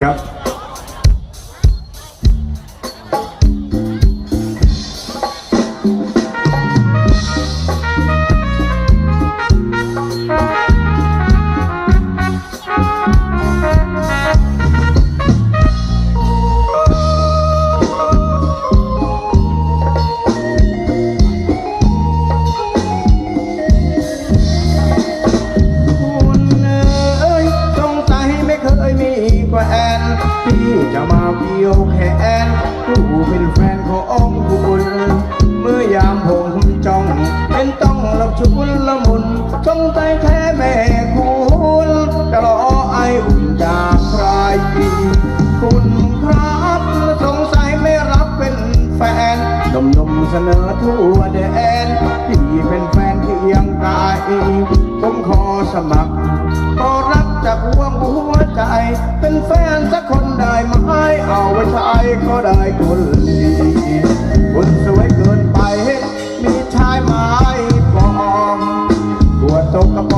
Yeah. ามาเปียวแขนผู้เป็นแฟนของคุณเมื่อยามผมจ้อง เป็นต้องรับชุนละมุนจ้องใจแท้แม่คุณจะรอไออุ่นจากใคร คุณครับสงสัยไม่รับเป็นแฟนนมดมเสนอทั่วแดนที่เป็นแฟนเทียงกายผมขอสมัครขอรับจากหัวหัวใจ เป็นแฟนสักคน ไม่เอาไว้ใช้ก็ได้คนดีคนสวยเกินไป มีชายไม้ปลอมปวดตกกระป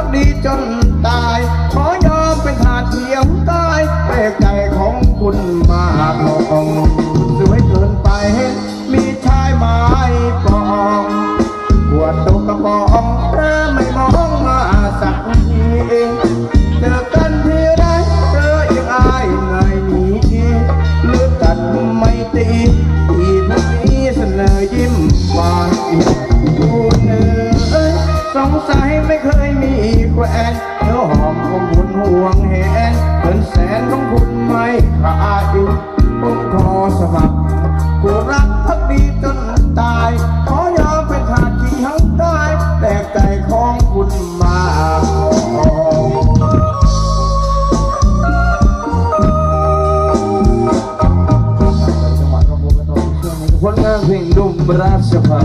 พักดีจนตาย ขอยอมเป็นทาสเที่ยวตายแปลกใจของคุณมากหลง Brasova.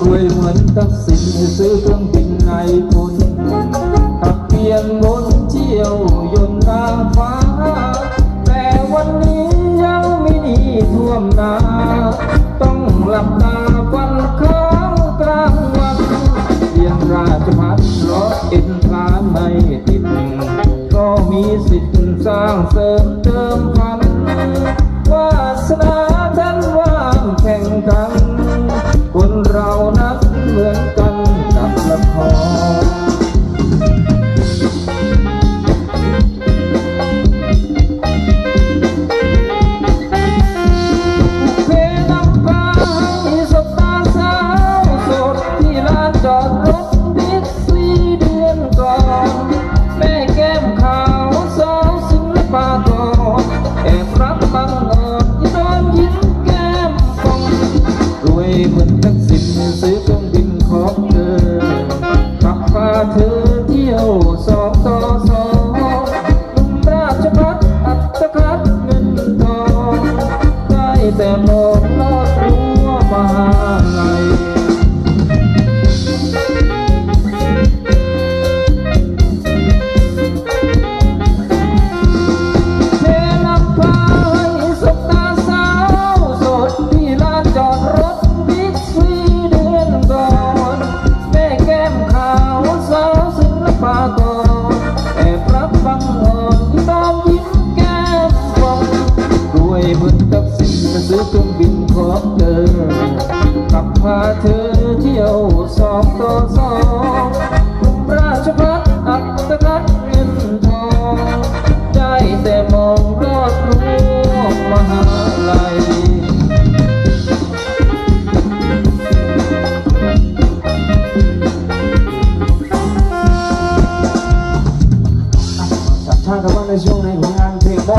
Quê mình tất xin giữ cương tình này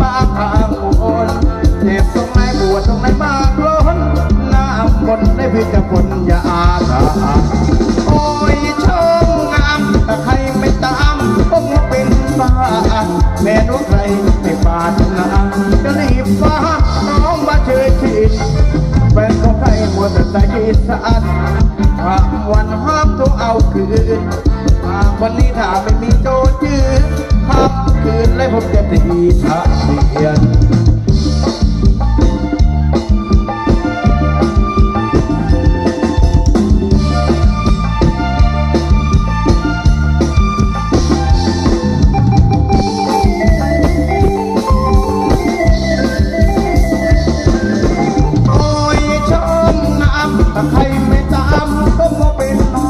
บากทางคนเจ็บตรงไหนปวดตรงไหนมากล้นน้ำคนได้พิจารณอย่าอาฆาโอ้ยชมงามถ้าใครไม่ตามผมเป็นบ้าแม่รู้ใครไม่ปาดนาจะรีบฟ้าน้องมาเชิดชิดเป็นของใครมัวแต่ใจสะอาดหามวันห้ามต้องเอาคืนหากวันนี้ถ้าไม่มีโจทย์ยืน ทะเบียนใครไม่ตามก็มาเป็นมา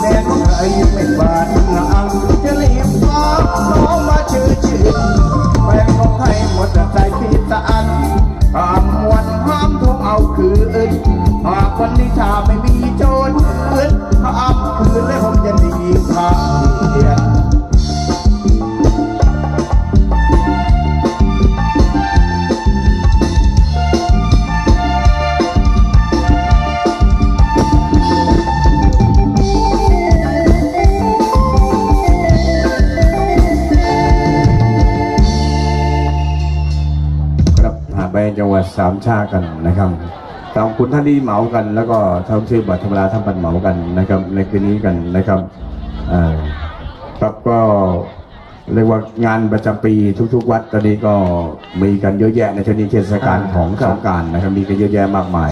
แดนของใครไม่บาดน้ำ คืนและผมจะหนีพาเดียนครับผ่าไปจังหวัดสามชากันนะครับ ทางคุณท่านที่เหมากัน แล้วก็ทำชื่อบัตรธรรมดาทำบัตรเหมากันนะครับในคืนนี้กันนะครับอ่าครับก็เรียกว่างานประจำปีทุก ๆ วัดตอนนี้ก็มีกันเยอะแยะในช่วงนี้เทศกาลของสงกรารนะครับมีกันเยอะแยะมากมาย